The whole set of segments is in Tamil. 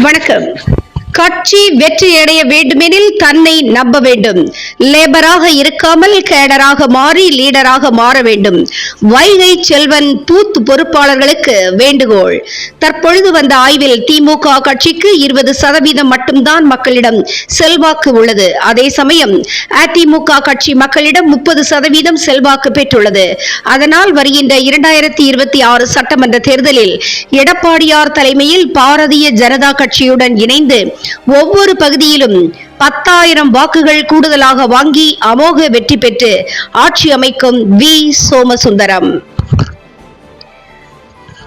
வணக்கம். கட்சி வெற்றியடைய வேண்டுமெனில் தன்னை நம்ப வேண்டும். லேபராக இருக்காமல் கேடராக மாறி லீடராக மாற வேண்டும். வைகை செல்வன் பூத் பொறுப்பாளர்களுக்கு வேண்டுகோள். தற்பொழுது வந்த ஆய்வில் திமுக கட்சிக்கு இருபது சதவீதம் மட்டும்தான் மக்களிடம் செல்வாக்கு உள்ளது. அதே சமயம் அதிமுக கட்சி மக்களிடம் முப்பது சதவீதம் செல்வாக்கு பெற்றுள்ளது. அதனால் வருகின்ற இரண்டாயிரத்தி இருபத்தி ஆறு சட்டமன்ற தேர்தலில் எடப்பாடியார் தலைமையில் பாரதிய ஜனதா கட்சியுடன் இணைந்து ஒவ்வொரு பகுதியிலும் பத்தாயிரம் வாக்குகள் கூடுதலாக வாங்கி அமோக வெற்றி பெற்று ஆட்சி அமைக்கும் வி சோமசுந்தரம்.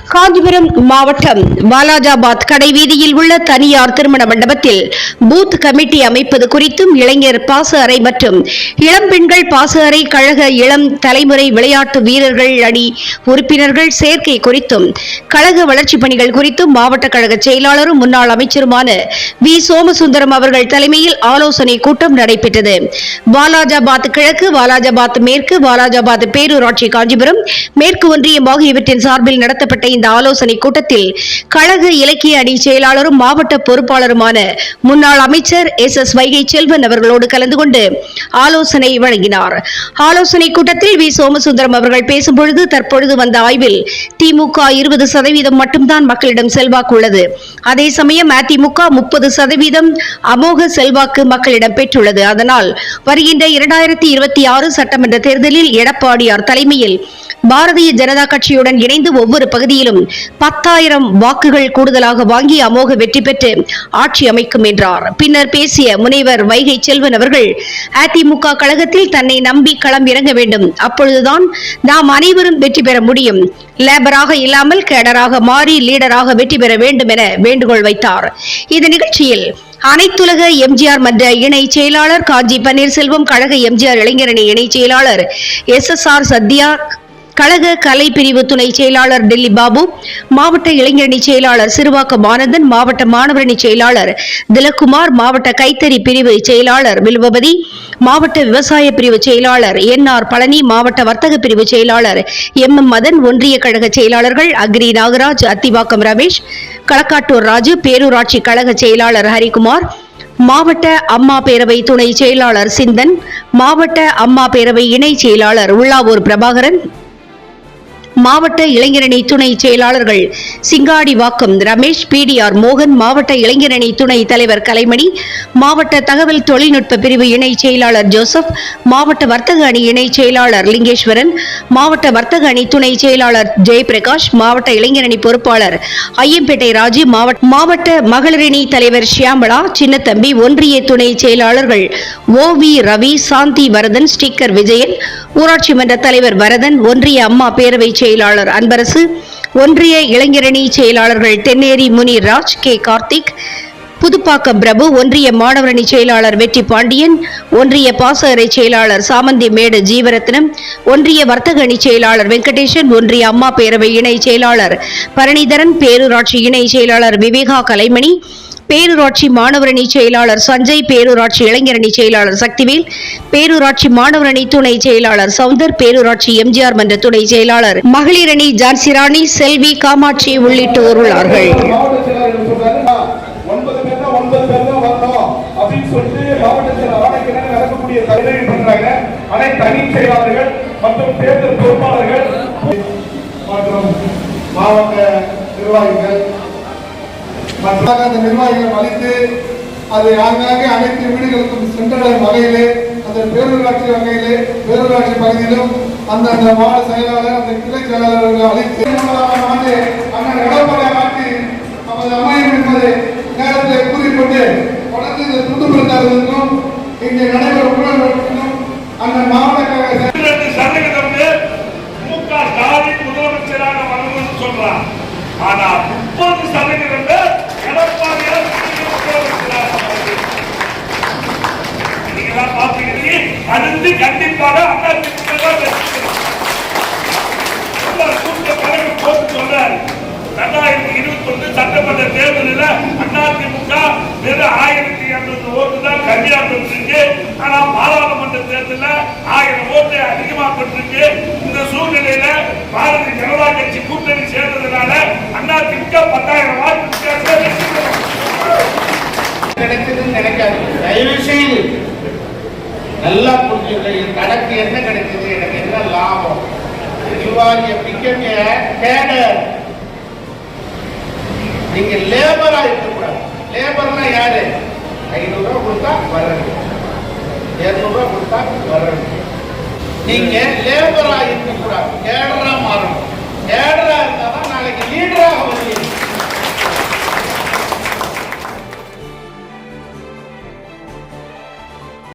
காஞ்சிபுரம் மாவட்டம் வாலாஜாபாத் கடைவீதியில் உள்ள தனியார் திருமண மண்டபத்தில் பூத் கமிட்டி அமைப்பது குறித்தும் இளைஞர் பாச அறை மற்றும் இளம் பெண்கள் பாச அறை கழக இளம் தலைமுறை விளையாட்டு வீரர்கள் அணி உறுப்பினர்கள் சேர்க்கை குறித்தும் கழக வளர்ச்சிப் பணிகள் குறித்தும் மாவட்ட கழக செயலாளரும் முன்னாள் அமைச்சருமான வி. சோமசுந்தரம் அவர்கள் தலைமையில் ஆலோசனை கூட்டம் நடைபெற்றது. வாலாஜாபாத் கிழக்கு வாலாஜாபாத் மேற்கு வாலாஜாபாத் பேரூராட்சி காஞ்சிபுரம் மேற்கு ஒன்றியம் ஆகியவற்றின் சார்பில் நடத்தப்பட்ட இந்த ஆலோசனை கூட்டத்தில் கழக இலக்கிய அணி செயலாளரும் மாவட்ட பொறுப்பாளருமான முன்னாள் அமைச்சர் எஸ் எஸ் வைகை செல்வன் அவர்களோடு கலந்து கொண்டு ஆலோசனை வழங்கினார். ஆலோசனை கூட்டத்தில் வி சோமசுந்தரம் அவர்கள் பேசும்பொழுது தற்பொழுது வந்த ஆய்வில் திமுக இருபது சதவீதம் மட்டும்தான் மக்களிடம் செல்வாக்கு உள்ளது. அதே சமயம் அதிமுக முப்பது சதவீதம் அமோக செல்வாக்கு மக்களிடம் பெற்றுள்ளது. அதனால் வருகின்ற இரண்டாயிரத்தி இருபத்தி ஆறு சட்டமன்ற தேர்தலில் எடப்பாடியார் தலைமையில் பாரதிய ஜனதா கட்சியுடன் இணைந்து ஒவ்வொரு பகுதியில் பகுதியிலும் பத்தாயிரம் வாக்குகள் கூடுதலாக வாங்கி அமோக வெற்றி பெற்று ஆட்சி அமைக்கும் என்றார். பின்னர் பேசிய முனைவர் வைகை செல்வன் அவர்கள் அதிமுக கழகத்தில் தன்னை நம்பி களம் இறங்க வேண்டும். அப்பொழுதுதான் நாம் அனைவரும் வெற்றி பெற முடியும். லேபராக இல்லாமல் கேடராக மாறி லீடராக வெற்றி பெற வேண்டும் என வேண்டுகோள் வைத்தார். இந்த நிகழ்ச்சியில் அனைத்துலக எம்ஜிஆர் மன்ற இணை செயலாளர் காஞ்சி பன்னீர்செல்வம் கழக எம்ஜிஆர் இளைஞரணி இணை செயலாளர் எஸ் எஸ் ஆர் சத்யா கழக கலை பிரிவு துணை செயலாளர் டெல்லி பாபு மாவட்ட இளைஞரணி செயலாளர் சிறுவாக்கம் ஆனந்தன் மாவட்ட மாணவரணி செயலாளர் திலக்குமார் மாவட்ட கைத்தறி பிரிவு செயலாளர் வில்வபதி மாவட்ட விவசாய பிரிவு செயலாளர் என் ஆர் பழனி மாவட்ட வர்த்தக பிரிவு செயலாளர் எம் எம் மதன் ஒன்றிய கழக செயலாளர்கள் அக்ரி நாகராஜ் அத்திவாக்கம் ரமேஷ் களக்காட்டூர் ராஜு பேரூராட்சி கழக செயலாளர் ஹரிகுமார் மாவட்ட அம்மா பேரவை துணை செயலாளர் சிந்தன் மாவட்ட அம்மா பேரவை இணை செயலாளர் உள்ளாவூர் பிரபாகரன் மாவட்ட இளைஞரணி துணை செயலாளர்கள் சிங்காடி வாக்கம் ரமேஷ் பிடிஆர் மோகன் மாவட்ட இளைஞரணி துணை தலைவர் கலைமணி மாவட்ட தகவல் தொழில்நுட்ப பிரிவு இணை செயலாளர் ஜோசப் மாவட்ட வர்த்தக அணி இணை செயலாளர் லிங்கேஸ்வரன் மாவட்ட வர்த்தக அணி துணை செயலாளர் ஜெயபிரகாஷ் மாவட்ட இளைஞரணி பொறுப்பாளர் ஐயம்பேட்டை ராஜு மாவட்ட மாவட்ட மகளிரணி தலைவர் ஷியாமலா சின்னத்தம்பி ஒன்றிய துணை செயலாளர்கள் O V Ravi Shanthi Varadhan sticker Vijayan ஊராட்சி மன்ற தலைவர் வரதன் ஒன்றிய அம்மா பேரவை செயலாளர் அன்பரசு ஒன்றிய இளைஞரணி செயலாளர்கள் தென்னேரி முனி ராஜ் கே கார்த்திக் புதுப்பாக்கம் பிரபு ஒன்றிய மாணவரணி செயலாளர் வெற்றி பாண்டியன் ஒன்றிய பாசகரை செயலாளர் சாமந்தி மேடு ஜீவரத்னம் ஒன்றிய வர்த்தக அணி செயலாளர் வெங்கடேசன் ஒன்றிய அம்மா பேரவை இணை செயலாளர் பரணிதரன் பேரூராட்சி இணை செயலாளர் விவேகா கலைமணி பேரூராட்சி மாணவரணி செயலாளர் சஞ்சய் பேரூராட்சி இளைஞரணி செயலாளர் சக்திவேல் பேரூராட்சி மாணவரணி துணை செயலாளர் சவுந்தர் பேரூராட்சி எம்ஜிஆர் மன்ற துணை செயலாளர் மகளிரணி ஜான்சிராணி செல்வி காமாட்சி உள்ளிட்டோர் உள்ளார்கள் மாவட்ட செயலாளர் சொல்றாரு ஒன்பது பேர் தான் ஒன்பது பேர் தான் வரணும் அப்படின்னு சொல்லிட்டு மாவட்ட செயலாளர் ஆணைக்கிணங்க நடக்கக்கூடிய பண்றாங்க அனைத்து அணி செயலாளர்கள் மற்றும் தேர்தல் பொறுப்பாளர்கள் மற்றும் மாவட்ட நிர்வாகிகள் மற்றாக அந்த நிர்வாகிகள் அழைத்து அதை ஆங்காங்கே அனைத்து வீடுகளுக்கும் சென்றடையும் வகையிலே அந்த பேரூராட்சி வகையிலே பேரூராட்சி பகுதியிலும் அந்த அந்த வார்டு செயலாளர் அந்த கிளை செயலாளர்கள் அழைத்து இரண்டாம் ஆண்டு அண்ணன் எடப்பாடி ஆட்சி நமது அமையும் என்பதை நேரத்தை கூறிக்கொண்டு தொடர்ந்து இந்த துண்டு பிரச்சாரத்திற்கும் இங்கே நடைபெறும் உடன்படிக்கைக்கும் அண்ணன் மாவட்ட சதவீதம் மு க ஸ்டாலின் முதலமைச்சராக வரணும்னு சொல்றான் ஆனா முப்பது சதவீதம் எடப்பாடியார் முதலமைச்சராக வரணும். அடுத்து கண்டிப்பாக கூட்ட சொல்றாரு ரெண்டாயிரத்தி இருபத்தி ஒன்று சட்டமன்ற தேர்தலில் அதிமுக வெறும் ஆயிரத்தி இருநூத்தி ஓட்டு தான் கம்மியா பெற்றிருக்கு ஆனா பாராளுமன்ற தேர்தலில் ஆயிரம் ஓட்டு அதிகமா பெற்றிருக்கு இந்த சூழ்நிலையில பாரதிய ஜனதா கட்சி கூட்டணி சேர்ந்ததுனால அண்ணா திமுக பத்தாயிரம் வாக்கு கிடைக்குதுன்னு நினைக்காது தயவு செய்து நல்லா புரிஞ்சுக்க எனக்கு என்ன கிடைக்குது எனக்கு என்ன லாபம்? You are a become cadre நீங்க லேபரா இருக்கக்கூடாது. லேபர்னா யாரு? ஐநூறுரூவா கொடுத்தா வர்றது இரநூறுவா கொடுத்தா வர்றது நீங்க லேபரா இருக்கக்கூடாது.